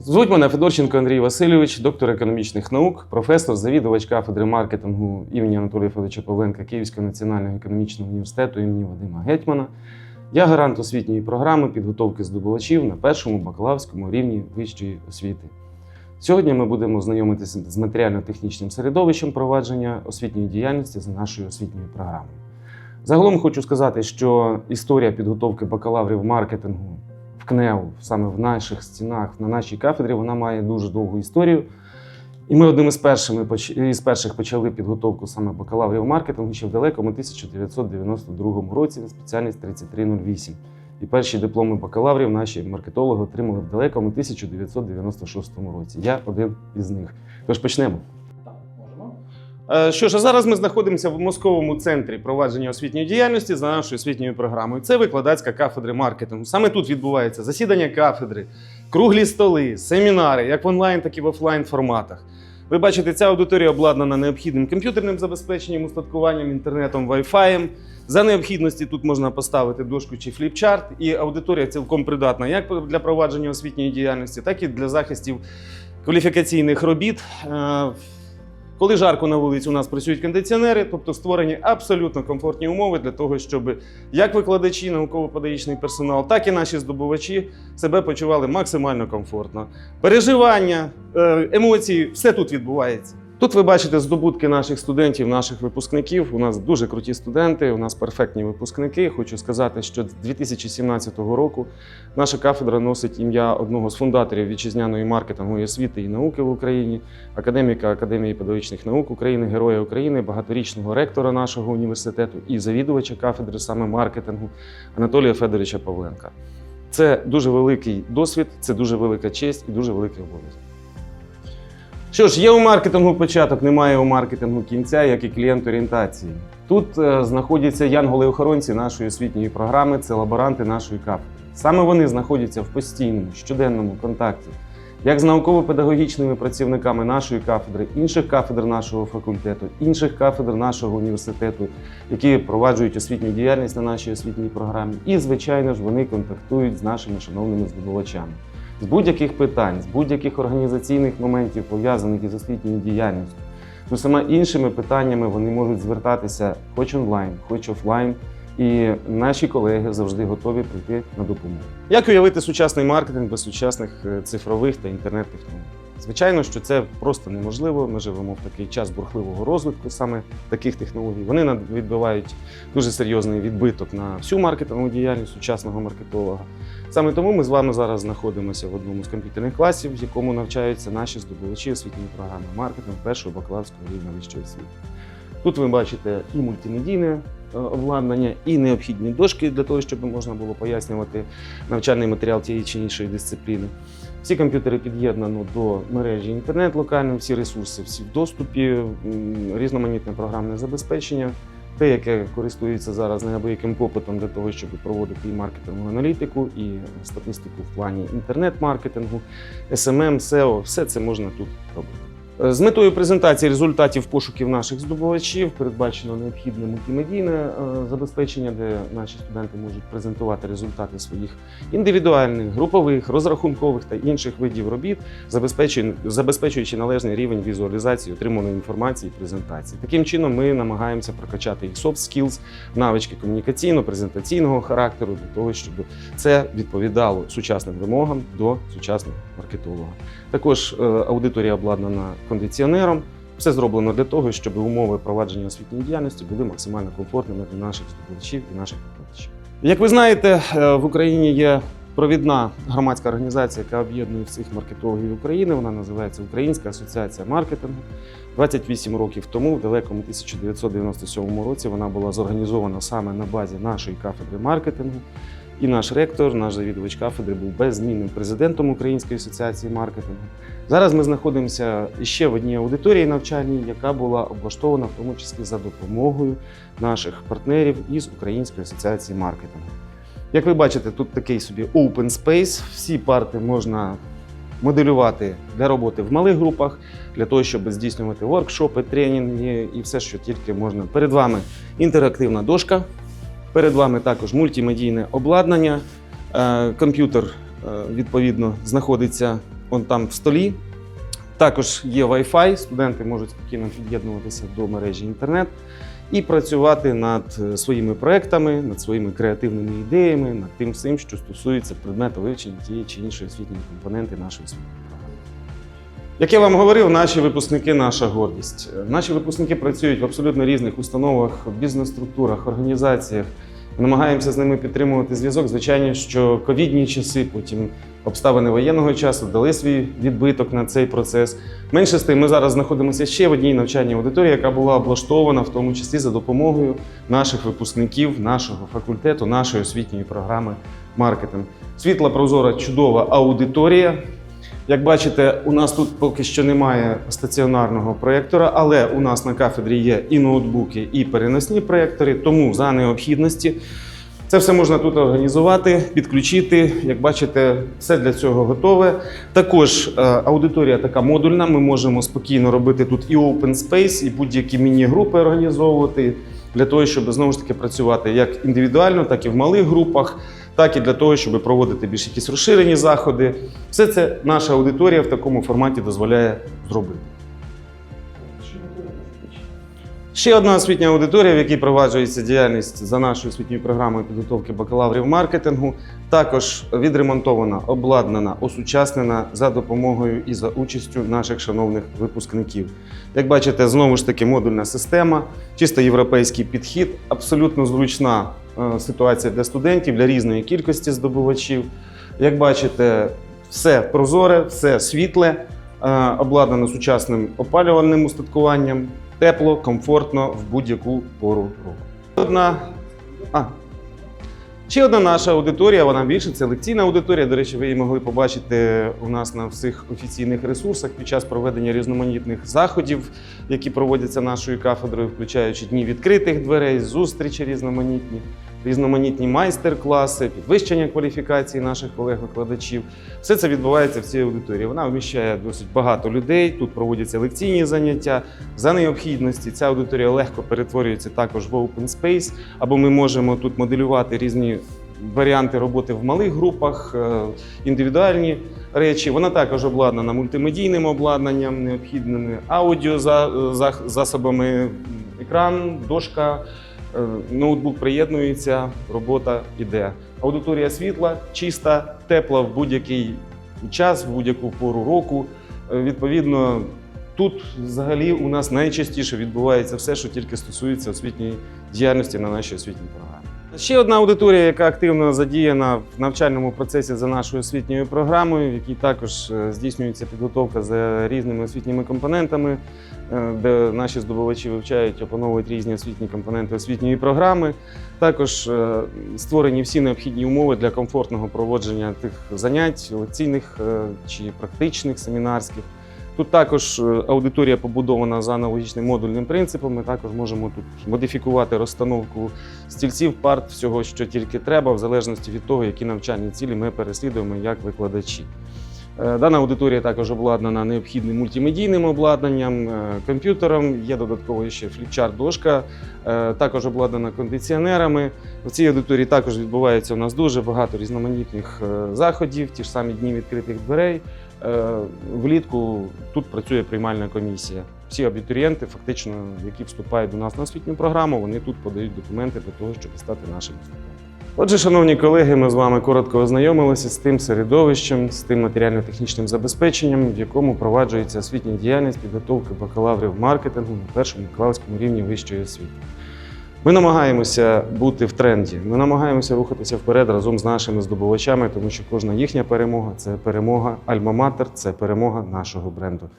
Звуть мене Федорченко Андрій Васильович, доктор економічних наук, професор, завідувач кафедри маркетингу імені Анатолія Федоровича Павленка Київського національного економічного університету імені Вадима Гетьмана. Я гарант освітньої програми підготовки здобувачів на першому бакалаврському рівні вищої освіти. Сьогодні ми будемо знайомитися з матеріально-технічним середовищем провадження освітньої діяльності за нашою освітньою програмою. Загалом хочу сказати, що історія підготовки бакалаврів маркетингу КНЕУ, саме в наших стінах, на нашій кафедрі, вона має дуже довгу історію. І ми одним із, першими, із перших почали підготовку саме бакалаврів маркетингу ще в далекому 1992 році на спеціальність 3308. І перші дипломи бакалаврів наші маркетологи отримали в далекому 1996 році. Я один із них. Тож почнемо. Е, Що ж, а зараз ми знаходимося в московому центрі провадження освітньої діяльності за нашою освітньою програмою. Це викладацька кафедри маркетингу. Саме тут відбувається засідання кафедри, круглі столи, семінари, як в онлайн, так і в офлайн форматах. Ви бачите, ця аудиторія обладнана необхідним комп'ютерним забезпеченням, устаткуванням, інтернетом, Wi-Fi. За необхідності тут можна поставити дошку чи фліпчарт, і аудиторія цілком придатна як для провадження освітньої діяльності, так і для захистів кваліфікаційних робіт. Коли жарко на вулиці, у нас працюють кондиціонери, тобто створені абсолютно комфортні умови для того, щоб як викладачі, науково-педагогічний персонал, так і наші здобувачі себе почували максимально комфортно. Переживання, е, емоції, все тут відбувається. Тут ви бачите здобутки наших студентів, наших випускників. У нас дуже круті студенти, у нас перфектні випускники. Хочу сказати, що з 2017 року наша кафедра носить ім'я одного з фундаторів вітчизняної маркетингової освіти і науки в Україні, академіка Академії педагогічних наук України, Героя України, багаторічного ректора нашого університету і завідувача кафедри саме маркетингу Анатолія Федоровича Павленка. Це дуже великий досвід, це дуже велика честь і дуже великий обов'язок. Що ж, є у маркетингу початок, немає у маркетингу кінця, як і клієнт орієнтації. Тут е, знаходяться янголи-охоронці нашої освітньої програми, це лаборанти нашої кафедри. Саме вони знаходяться в постійному щоденному контакті як з науково-педагогічними працівниками нашої кафедри, інших кафедр нашого факультету, інших кафедр нашого університету, які впроваджують освітню діяльність на нашій освітній програмі. І, звичайно ж, вони контактують з нашими шановними здобувачами. З будь-яких питань, з будь-яких організаційних моментів, пов'язаних із освітньою діяльністю, з усіма іншими питаннями вони можуть звертатися хоч онлайн, хоч офлайн. І наші колеги завжди готові прийти на допомогу. Як уявити сучасний маркетинг без сучасних е, цифрових та інтернет-технологій? Звичайно, що це просто неможливо. Ми живемо в такий час бурхливого розвитку саме таких технологій. Вони відбивають дуже серйозний відбиток на всю маркетингову діяльність сучасного маркетолога. Саме тому ми з вами зараз знаходимося в одному з комп'ютерних класів, в якому навчаються наші здобувачі освітньої програми маркетинг першого бакалаврського рівня вищої освіти. Тут ви бачите і мультимедійне обладнання, і необхідні дошки для того, щоб можна було пояснювати навчальний матеріал тієї чи іншої дисципліни. Всі комп'ютери під'єднано до мережі інтернет локально, всі ресурси, всі в доступі, різноманітне програмне забезпечення. Те, яке користується зараз неабияким попитом для того, щоб проводити і маркетингову аналітику, і статистику в плані інтернет-маркетингу, SMM, SEO, все це можна тут робити. Е, З метою презентації результатів пошуків наших здобувачів передбачено необхідне мультимедійне е, забезпечення, де наші студенти можуть презентувати результати своїх індивідуальних, групових, розрахункових та інших видів робіт, забезпечуючи, належний рівень візуалізації отриманої інформації і презентації. Таким чином, ми намагаємося прокачати їх soft skills, навички комунікаційно-презентаційного характеру для того, щоб це відповідало сучасним вимогам до сучасного маркетолога. Також е, аудиторія обладнана кондиціонером. Все зроблено для того, щоб умови провадження освітньої діяльності були максимально комфортними для наших здобувачів і наших викладачів. Як ви знаєте, е, в Україні є провідна громадська організація, яка об'єднує всіх маркетологів України. Вона називається Українська асоціація маркетингу. 28 років тому, в далекому 1997 році, вона була зорганізована саме на базі нашої кафедри маркетингу. І наш ректор, наш завідувач кафедри, був беззмінним президентом Української асоціації маркетингу. Зараз ми знаходимося ще в одній аудиторії навчальній, яка була облаштована в тому числі за допомогою наших партнерів із Української асоціації маркетингу. Як ви бачите, тут такий собі open space. Всі парти можна моделювати для роботи в малих групах, для того, щоб здійснювати воркшопи, тренінги і все, що тільки можна. Перед вами інтерактивна дошка, перед вами також мультимедійне обладнання. Е, Комп'ютер, е, відповідно, знаходиться он там в столі. Також є Wi-Fi, студенти можуть спокійно під'єднуватися до мережі інтернет і працювати над е, своїми проектами, над своїми креативними ідеями, над тим всім, що стосується предмету вивчення тієї чи іншої освітньої компоненти нашої програми. Як я вам говорив, наші випускники наша гордість. Е, Наші випускники працюють в абсолютно різних установах, бізнес-структурах, організаціях. Намагаємося з ними підтримувати зв'язок. Звичайно, що ковідні часи, потім обставини воєнного часу дали свій відбиток на цей процес. Менше з тим, ми зараз знаходимося ще в одній навчальній аудиторії, яка була облаштована в тому числі за допомогою наших випускників, нашого факультету, нашої освітньої програми маркетинг. Світла прозора, чудова аудиторія. Як бачите, у нас тут поки що немає стаціонарного проєктора, але у нас на кафедрі є і ноутбуки, і переносні проєктори, тому за необхідності це все можна тут організувати, підключити. Як бачите, все для цього готове. Також е, аудиторія така модульна. Ми можемо спокійно робити тут і open space, і будь-які міні-групи організовувати для того, щоб знову ж таки працювати як індивідуально, так і в малих групах, так і для того, щоб проводити більш якісь розширені заходи. Все це наша аудиторія в такому форматі дозволяє зробити. Ще одна освітня аудиторія, в якій проваджується діяльність за нашою освітньою програмою підготовки бакалаврів маркетингу, також відремонтована, обладнана, осучаснена за допомогою і за участю наших шановних випускників. Як бачите, знову ж таки модульна система, чисто європейський підхід, абсолютно зручна ситуація для студентів, для різної кількості здобувачів. Як бачите, все прозоре, все світле, е, обладнано сучасним опалювальним устаткуванням, тепло, комфортно в будь-яку пору року. Одна. А. Ще одна наша аудиторія, вона більше це лекційна аудиторія. До речі, ви її могли побачити у нас на всіх офіційних ресурсах під час проведення різноманітних заходів, які проводяться нашою кафедрою, включаючи дні відкритих дверей, зустрічі різноманітні, різноманітні майстер-класи, підвищення кваліфікації наших колег-викладачів. Все це відбувається в цій аудиторії. Вона вміщає досить багато людей. Тут проводяться лекційні заняття. За необхідності ця аудиторія легко перетворюється також в open space, або ми можемо тут моделювати різні варіанти роботи в малих групах, е, індивідуальні речі. Вона також обладнана мультимедійним обладнанням, необхідними аудіозасобами, екран, дошка. Е, Ноутбук приєднується, робота йде. Аудиторія світла, чиста, тепла в будь-який час, в будь-яку пору року. Е, Відповідно, тут взагалі у нас найчастіше відбувається все, що тільки стосується освітньої діяльності на нашій освітній програмі. Ще одна аудиторія, яка активно задіяна в навчальному процесі за нашою освітньою програмою, в якій також е, здійснюється підготовка за різними освітніми компонентами, е, де наші здобувачі вивчають, опановують різні освітні компоненти освітньої програми. Також е, створені всі необхідні умови для комфортного проводження тих занять, лекційних чи практичних, семінарських. Тут також е, аудиторія побудована за аналогічним модульним принципом. Ми також можемо тут модифікувати розстановку стільців, парт, всього, що тільки треба, в залежності від того, які навчальні цілі ми переслідуємо як викладачі. Е, Дана аудиторія також обладнана необхідним мультимедійним обладнанням, е, комп'ютером. Є додатково ще фліпчарт-дошка, також обладнана кондиціонерами. В цій аудиторії також відбувається у нас дуже багато різноманітних заходів, ті ж самі дні відкритих дверей. Е, Влітку тут працює приймальна комісія. Всі абітурієнти, фактично, які вступають до нас на освітню програму, вони тут подають документи для того, щоб стати нашими студентами. Отже, шановні колеги, ми з вами коротко ознайомилися з тим середовищем, з тим матеріально-технічним забезпеченням, в якому проваджується освітня діяльність підготовки бакалаврів маркетингу на першому бакалаврському рівні вищої освіти. Ми намагаємося бути в тренді. Ми намагаємося рухатися вперед разом з нашими здобувачами, тому що кожна їхня перемога це перемога Альма-Матер, це перемога нашого бренду.